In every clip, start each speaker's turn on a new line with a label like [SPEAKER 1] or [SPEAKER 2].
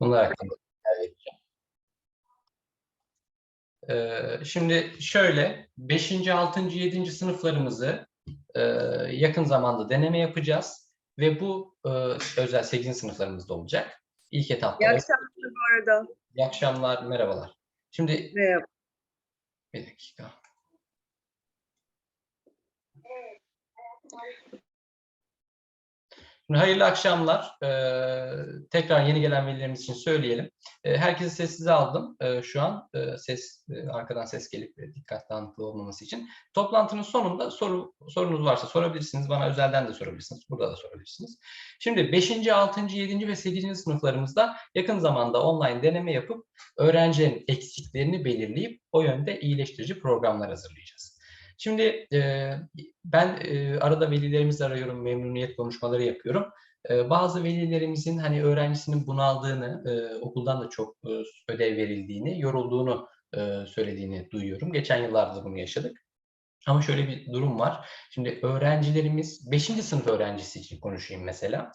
[SPEAKER 1] Bunlar hakkında vereceğim. Ee, şimdi şöyle 5. 6. 7. sınıflarımızı e, yakın zamanda deneme yapacağız ve bu e, özel 8. sınıflarımızda olacak. İlk etapta.
[SPEAKER 2] İyi akşamlar bu arada.
[SPEAKER 1] İyi akşamlar, merhabalar. Şimdi
[SPEAKER 2] Merhaba.
[SPEAKER 1] bir dakika. Hayırlı akşamlar. Ee, tekrar yeni gelen velilerimiz için söyleyelim. Ee, herkesi sessize aldım ee, şu an. Ee, ses e, arkadan ses gelip e, dikkat dağınıklığı olmaması için. Toplantının sonunda soru sorunuz varsa sorabilirsiniz. Bana özelden de sorabilirsiniz. Burada da sorabilirsiniz. Şimdi 5. 6. 7. ve 8. sınıflarımızda yakın zamanda online deneme yapıp öğrencilerin eksiklerini belirleyip o yönde iyileştirici programlar hazırlayacağız. Şimdi e, ben e, arada velilerimizi arıyorum, memnuniyet konuşmaları yapıyorum. E, bazı velilerimizin hani öğrencisinin bunaldığını, e, okuldan da çok e, ödev verildiğini, yorulduğunu e, söylediğini duyuyorum. Geçen yıllarda bunu yaşadık. Ama şöyle bir durum var. Şimdi öğrencilerimiz, 5. sınıf öğrencisi için konuşayım mesela.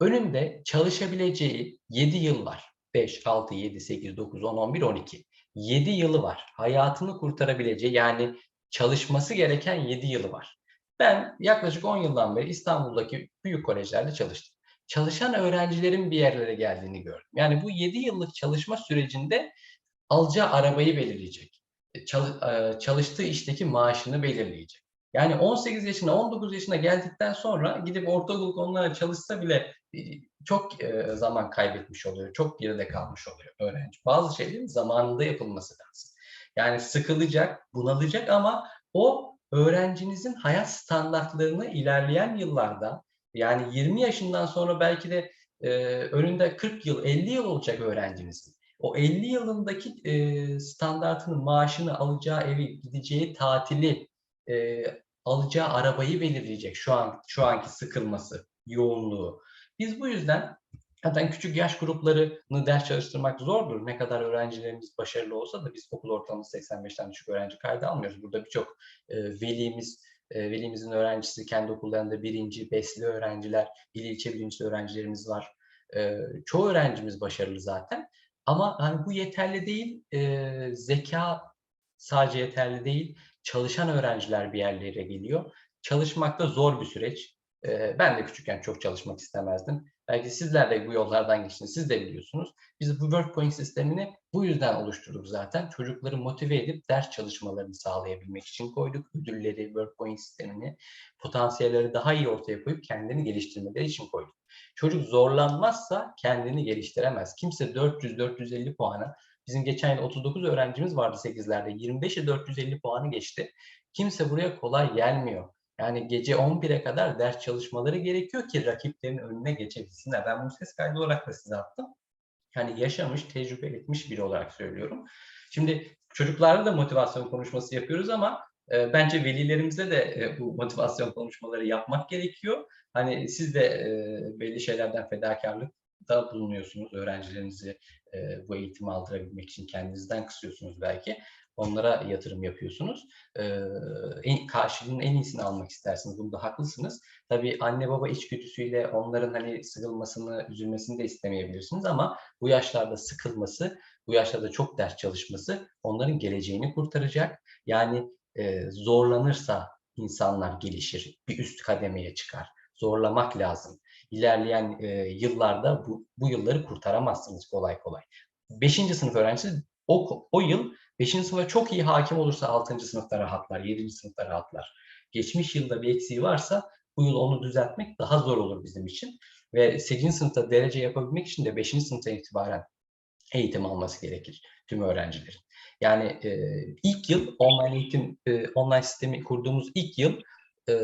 [SPEAKER 1] Önünde çalışabileceği 7 yıl var. 5, 6, 7, 8, 9, 10, 11, 12. 7 yılı var. Hayatını kurtarabileceği yani çalışması gereken 7 yılı var. Ben yaklaşık 10 yıldan beri İstanbul'daki büyük kolejlerde çalıştım. Çalışan öğrencilerin bir yerlere geldiğini gördüm. Yani bu 7 yıllık çalışma sürecinde alacağı arabayı belirleyecek. Çalıştığı işteki maaşını belirleyecek. Yani 18 yaşına, 19 yaşına geldikten sonra gidip ortaokul konulara çalışsa bile çok zaman kaybetmiş oluyor. Çok geride kalmış oluyor öğrenci. Bazı şeylerin zamanında yapılması lazım. Yani sıkılacak, bunalacak ama o öğrencinizin hayat standartlarını ilerleyen yıllarda yani 20 yaşından sonra belki de e, önünde 40 yıl, 50 yıl olacak öğrencinizin. O 50 yılındaki e, standartını, maaşını alacağı evi, gideceği tatili, e, alacağı arabayı belirleyecek şu an şu anki sıkılması, yoğunluğu. Biz bu yüzden Zaten küçük yaş gruplarını ders çalıştırmak zordur. Ne kadar öğrencilerimiz başarılı olsa da biz okul ortalaması 85'ten düşük öğrenci kaydı almıyoruz. Burada birçok e, velimiz, e, velimizin öğrencisi kendi okullarında birinci, besli öğrenciler, il ilçe birincisi öğrencilerimiz var. E, çoğu öğrencimiz başarılı zaten. Ama hani bu yeterli değil. E, zeka sadece yeterli değil. Çalışan öğrenciler bir yerlere geliyor. Çalışmak da zor bir süreç. E, ben de küçükken çok çalışmak istemezdim Belki sizler de bu yollardan geçtiniz, siz de biliyorsunuz. Biz bu work point sistemini bu yüzden oluşturduk zaten. Çocukları motive edip ders çalışmalarını sağlayabilmek için koyduk. Ödülleri, work point sistemini, potansiyelleri daha iyi ortaya koyup kendini geliştirmeleri için koyduk. Çocuk zorlanmazsa kendini geliştiremez. Kimse 400-450 puana, bizim geçen yıl 39 öğrencimiz vardı 8'lerde, 25'e 450 puanı geçti. Kimse buraya kolay gelmiyor. Yani gece 11'e kadar ders çalışmaları gerekiyor ki rakiplerin önüne geçebilsinler. Ben bunu ses kaydı olarak da size attım. Yani yaşamış, tecrübe etmiş biri olarak söylüyorum. Şimdi çocuklarla da motivasyon konuşması yapıyoruz ama e, bence velilerimizle de e, bu motivasyon konuşmaları yapmak gerekiyor. Hani siz de e, belli şeylerden fedakarlık da bulunuyorsunuz. Öğrencilerinizi e, bu eğitimi aldırabilmek için kendinizden kısıyorsunuz belki onlara yatırım yapıyorsunuz. Ee, en, karşılığının en iyisini almak istersiniz. Bunda haklısınız. Tabii anne baba içgüdüsüyle onların hani sıkılmasını, üzülmesini de istemeyebilirsiniz ama bu yaşlarda sıkılması, bu yaşlarda çok ders çalışması onların geleceğini kurtaracak. Yani e, zorlanırsa insanlar gelişir, bir üst kademeye çıkar. Zorlamak lazım. İlerleyen e, yıllarda bu, bu yılları kurtaramazsınız kolay kolay. Beşinci sınıf öğrencisi o, o yıl 5. sınıfa çok iyi hakim olursa 6. sınıfta rahatlar, 7. sınıfta rahatlar. Geçmiş yılda bir eksiği varsa bu yıl onu düzeltmek daha zor olur bizim için. Ve 8. sınıfta derece yapabilmek için de 5. sınıfta itibaren eğitim alması gerekir tüm öğrencilerin. Yani e, ilk yıl online eğitim, e, online sistemi kurduğumuz ilk yıl e,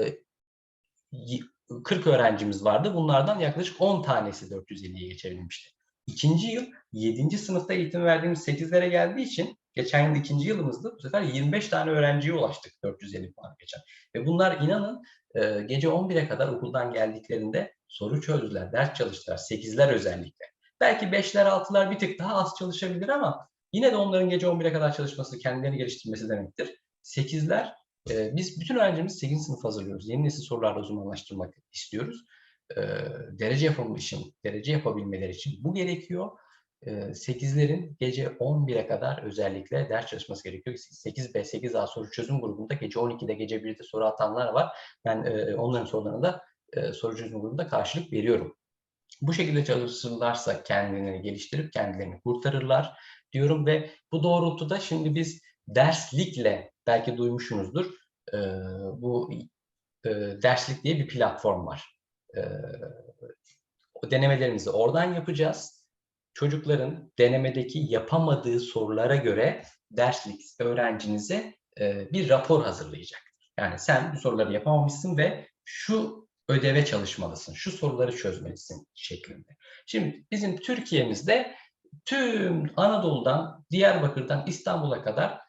[SPEAKER 1] 40 öğrencimiz vardı. Bunlardan yaklaşık 10 tanesi 450'ye geçebilmişti. İkinci yıl 7. sınıfta eğitim verdiğimiz 8'lere geldiği için geçen yıl ikinci yılımızda bu sefer 25 tane öğrenciye ulaştık 450 puan geçen. Ve bunlar inanın e, gece 11'e kadar okuldan geldiklerinde soru çözdüler, ders çalıştılar. 8'ler özellikle. Belki 5'ler 6'lar bir tık daha az çalışabilir ama yine de onların gece 11'e kadar çalışması kendilerini geliştirmesi demektir. 8'ler e, biz bütün öğrencimiz 8. sınıf hazırlıyoruz. Yeni nesil sorularla uzmanlaştırmak istiyoruz. derece yapımı için, derece yapabilmeleri için bu gerekiyor. 8'lerin gece 11'e kadar özellikle ders çalışması gerekiyor. 8B, 8A soru çözüm grubunda gece 12'de, gece 1'de soru atanlar var. Ben e, onların sorularına da e, soru çözüm grubunda karşılık veriyorum. Bu şekilde çalışırlarsa kendilerini geliştirip kendilerini kurtarırlar diyorum ve bu doğrultuda şimdi biz derslikle belki duymuşsunuzdur e, bu e, derslik diye bir platform var. E, o denemelerimizi oradan yapacağız. Çocukların denemedeki yapamadığı sorulara göre derslik öğrencinize e, bir rapor hazırlayacak. Yani sen bu soruları yapamamışsın ve şu ödeve çalışmalısın, şu soruları çözmelisin şeklinde. Şimdi bizim Türkiye'mizde tüm Anadolu'dan, Diyarbakır'dan İstanbul'a kadar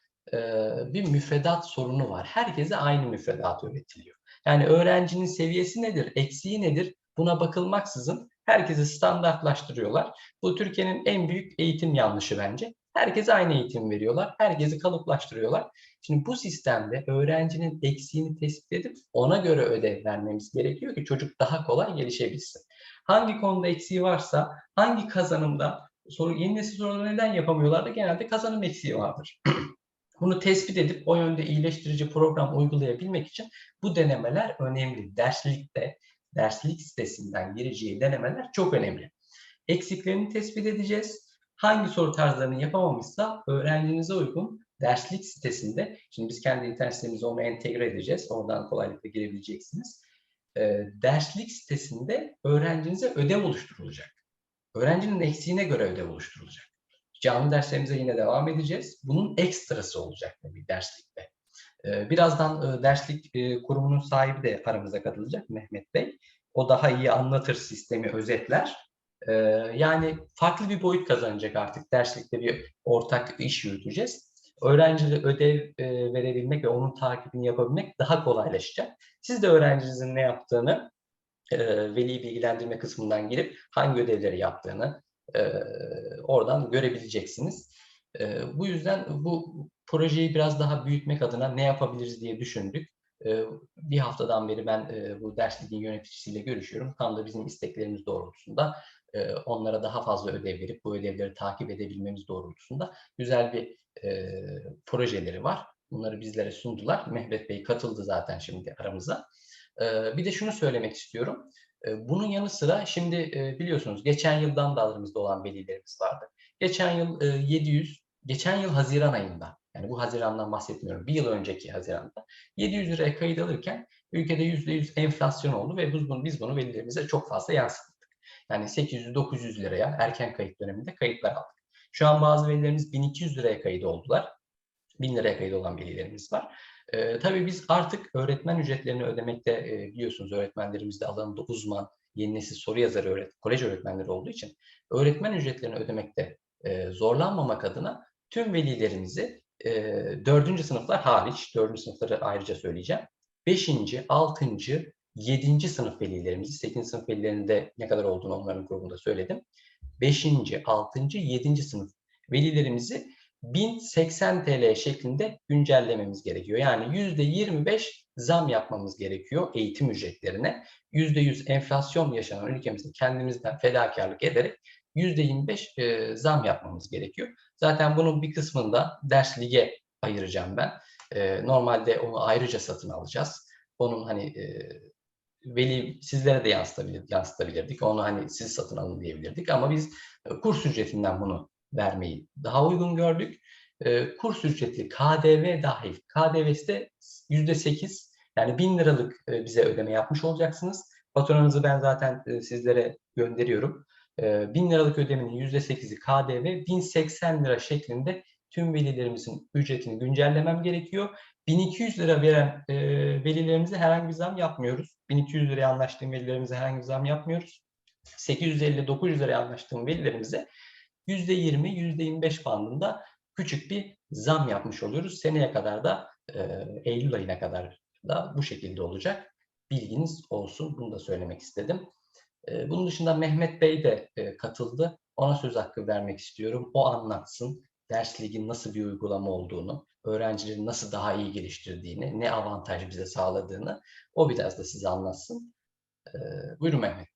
[SPEAKER 1] bir müfredat sorunu var. Herkese aynı müfredat öğretiliyor. Yani öğrencinin seviyesi nedir, eksiği nedir buna bakılmaksızın herkesi standartlaştırıyorlar. Bu Türkiye'nin en büyük eğitim yanlışı bence. Herkese aynı eğitim veriyorlar. Herkesi kalıplaştırıyorlar. Şimdi bu sistemde öğrencinin eksiğini tespit edip ona göre ödev vermemiz gerekiyor ki çocuk daha kolay gelişebilsin. Hangi konuda eksiği varsa, hangi kazanımda soru yeni nesil soruları neden yapamıyorlar da genelde kazanım eksiği vardır. Bunu tespit edip o yönde iyileştirici program uygulayabilmek için bu denemeler önemli. Derslikte, derslik sitesinden gireceği denemeler çok önemli. Eksiklerini tespit edeceğiz. Hangi soru tarzlarını yapamamışsa öğrencinize uygun derslik sitesinde, şimdi biz kendi internet sitemize onu entegre edeceğiz. Oradan kolaylıkla girebileceksiniz. E, derslik sitesinde öğrencinize ödev oluşturulacak. Öğrencinin eksiğine göre ödev oluşturulacak. Canlı derslerimize yine devam edeceğiz. Bunun ekstrası olacak bir derslikte. Birazdan derslik kurumunun sahibi de aramıza katılacak Mehmet Bey. O daha iyi anlatır sistemi, özetler. Yani farklı bir boyut kazanacak artık. Derslikte bir ortak iş yürüteceğiz. Öğrencilere ödev verebilmek ve onun takibini yapabilmek daha kolaylaşacak. Siz de öğrencinizin ne yaptığını veli bilgilendirme kısmından girip hangi ödevleri yaptığını oradan görebileceksiniz. Bu yüzden bu projeyi biraz daha büyütmek adına ne yapabiliriz diye düşündük. Bir haftadan beri ben bu dersliğin yöneticisiyle görüşüyorum. Tam da bizim isteklerimiz doğrultusunda onlara daha fazla ödev verip bu ödevleri takip edebilmemiz doğrultusunda güzel bir projeleri var. Bunları bizlere sundular. Mehmet Bey katıldı zaten şimdi aramıza. Bir de şunu söylemek istiyorum. Bunun yanı sıra şimdi biliyorsunuz geçen yıldan da aramızda olan velilerimiz vardı. Geçen yıl 700, geçen yıl Haziran ayında yani bu Haziran'dan bahsetmiyorum. Bir yıl önceki Haziran'da 700 liraya kayıt alırken ülkede %100 enflasyon oldu ve biz bunu, biz bunu velilerimize çok fazla yansıttık. Yani 800-900 liraya erken kayıt döneminde kayıtlar aldık. Şu an bazı velilerimiz 1200 liraya kayıt oldular. 1000 liraya kayıt olan velilerimiz var. Ee, tabii biz artık öğretmen ücretlerini ödemekte e, biliyorsunuz öğretmenlerimiz de alanında uzman, yeni nesil soru yazarı öğret kolej öğretmenleri olduğu için öğretmen ücretlerini ödemekte e, zorlanmamak adına tüm velilerimizi e, dördüncü sınıflar hariç, dördüncü sınıfları ayrıca söyleyeceğim. Beşinci, altıncı, yedinci sınıf velilerimizi, sekizinci sınıf velilerinde ne kadar olduğunu onların grubunda söyledim. Beşinci, altıncı, yedinci sınıf velilerimizi 1080 TL şeklinde güncellememiz gerekiyor. Yani %25 zam yapmamız gerekiyor eğitim ücretlerine. %100 enflasyon yaşanan ülkemizde kendimizden fedakarlık ederek %25 e, zam yapmamız gerekiyor. Zaten bunun bir kısmını da ders lige ayıracağım ben. E, normalde onu ayrıca satın alacağız. Onun hani e, veli sizlere de yansıtabilir, yansıtabilirdik. Onu hani siz satın alın diyebilirdik ama biz e, kurs ücretinden bunu vermeyi daha uygun gördük. E, kurs ücreti KDV dahil. KDV'si de %8 yani 1000 liralık e, bize ödeme yapmış olacaksınız. Faturanızı ben zaten e, sizlere gönderiyorum. 1000 liralık ödemenin %8'i KDV 1080 lira şeklinde tüm velilerimizin ücretini güncellemem gerekiyor. 1200 lira veren e, velilerimize herhangi bir zam yapmıyoruz. 1200 liraya anlaştığım velilerimize herhangi bir zam yapmıyoruz. 850-900 liraya anlaştığım velilerimize %20, %25 bandında küçük bir zam yapmış oluyoruz. Seneye kadar da e, Eylül ayına kadar da bu şekilde olacak. Bilginiz olsun. Bunu da söylemek istedim. E, bunun dışında Mehmet Bey de e, katıldı. Ona söz hakkı vermek istiyorum. O anlatsın ders ligin nasıl bir uygulama olduğunu, öğrencileri nasıl daha iyi geliştirdiğini, ne avantaj bize sağladığını o biraz da size anlatsın. Buyurun Mehmet.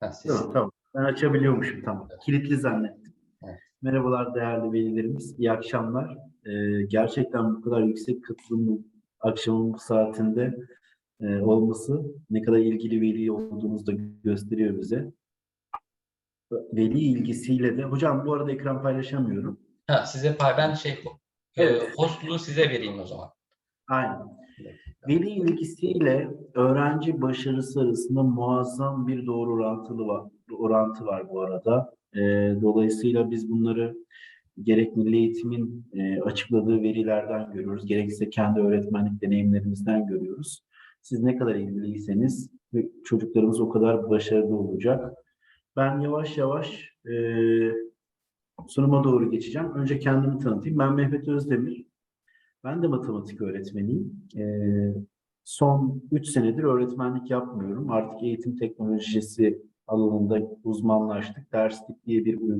[SPEAKER 1] Ha,
[SPEAKER 2] Tamam, tamam. Ben açabiliyormuşum tamam. Kilitli zannettim.
[SPEAKER 1] Evet.
[SPEAKER 2] Merhabalar değerli velilerimiz. İyi akşamlar. Ee, gerçekten bu kadar yüksek katılımın akşamın bu saatinde e, olması ne kadar ilgili veli olduğunuzu da gösteriyor bize. Veli ilgisiyle de hocam bu arada ekran paylaşamıyorum.
[SPEAKER 1] Ha, size pay ben şey e,
[SPEAKER 2] Evet.
[SPEAKER 1] hostluğu size vereyim o zaman.
[SPEAKER 2] Aynen. Veli ilgisiyle öğrenci başarısı arasında muazzam bir doğru orantılı var, orantı var bu arada. Ee, dolayısıyla biz bunları gerek Milli Eğitim'in e, açıkladığı verilerden görüyoruz, gerekse kendi öğretmenlik deneyimlerimizden görüyoruz. Siz ne kadar ilgiliyseniz çocuklarımız o kadar başarılı olacak. Ben yavaş yavaş e, sunuma doğru geçeceğim. Önce kendimi tanıtayım. Ben Mehmet Özdemir. Ben de matematik öğretmeniyim. Ee, son 3 senedir öğretmenlik yapmıyorum. Artık eğitim teknolojisi alanında uzmanlaştık. Derslik diye bir